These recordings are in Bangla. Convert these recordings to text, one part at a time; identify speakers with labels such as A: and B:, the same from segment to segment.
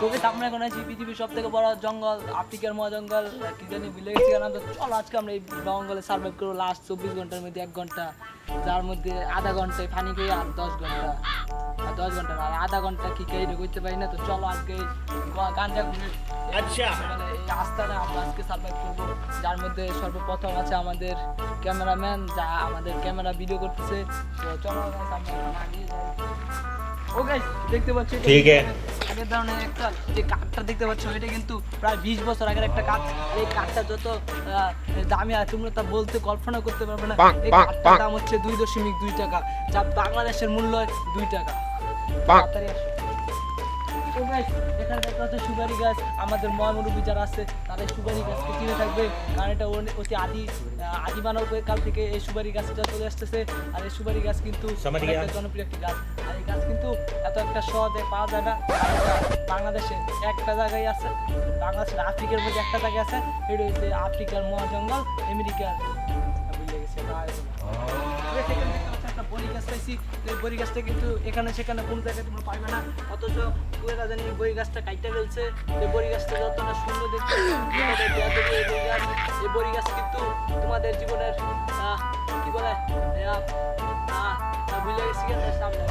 A: তোকে আমরা এখন আছি পৃথিবীর সব থেকে বড় জঙ্গল আফ্রিকার মহা জঙ্গল কি জানি ভুলে গেছি নাম তো চলো আজকে আমরা এই জঙ্গলে সার্ভাইভ করব লাস্ট চব্বিশ ঘণ্টার মধ্যে এক ঘণ্টা। যার মধ্যে আধা ঘন্টায় পানি খেয়ে আর দশ ঘণ্টা। আর দশ ঘণ্টা না, আর আধা ঘণ্টা কি খেয়ে করতে পারি না তো চলো আজকে গাঞ্জা
B: আচ্ছা।
A: মানে এই আস্থানে আমরা আজকে সার্ভাইভ করব। যার মধ্যে সর্বপ্রথম আছে আমাদের ক্যামেরাম্যান যা আমাদের ক্যামেরা ভিডিও করতেছে। তো চলো guys, আমরা এখন যাই। ও গাইস দেখতে পাচ্ছ
B: ঠিক আছে।
A: আগের ধরনের একটা যে কাঠটা দেখতে পাচ্ছ এটা কিন্তু প্রায় বিশ বছর আগের একটা কাঠ। আর এই কাঠটা যত আহ, দামি আছে তোমরা তা বলতে কল্পনা করতে পারবে না। এই কাঠটার দাম হচ্ছে দুই দশমিক দুই টাকা যা বাংলাদেশের মূল্য দুই টাকা। তাড়াতাড়ি আসো। এখানে দেখতে পাচ্ছ সুপারি গাছ আমাদের মহামুরব্বী যারা আছে তাদের সুপারি গাছকে চিনে থাকবে। কারণ এটা অতি আদি আদি মানব কাল থেকে এই সুপারি গাছটা চলে আসতেছে। আর এই সুপারি গাছ কিন্তু। জনপ্রিয় একটি গাছ। আর এই গাছ কিন্তু এত একটা সহজে পাওয়া যায় না। বাংলাদেশে একটা জায়গায় আছে বাংলাদেশের আফ্রিকার মধ্যে একটা জায়গায় আছে। এটা হচ্ছে আফ্রিকার মহাজঙ্গল আমেরিকার ভুলে গেছি এই বড়ি গাছটা কিন্তু এখানে সেখানে কোনো জায়গায় তোমরা পাইবে না। অথচ পুরা জানি বই গাছটা কাইটা ফেলছে। এই বড়ি গাছটা যতটা সুন্দর দেখতে, এই বড়ি গাছ কিন্তু তোমাদের জীবনের কি বলে ভুলে গেছি সামনে।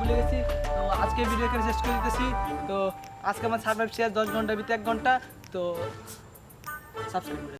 A: ভুলে গেছি। আজকে ভিডিও এখানে শেষ করে দিতেছি। তো আজকে আমার সার্ভাইভ শেয়ার দশ ঘণ্টা ভিতরে এক ঘণ্টা। তো সাবস্ক্রাইব করে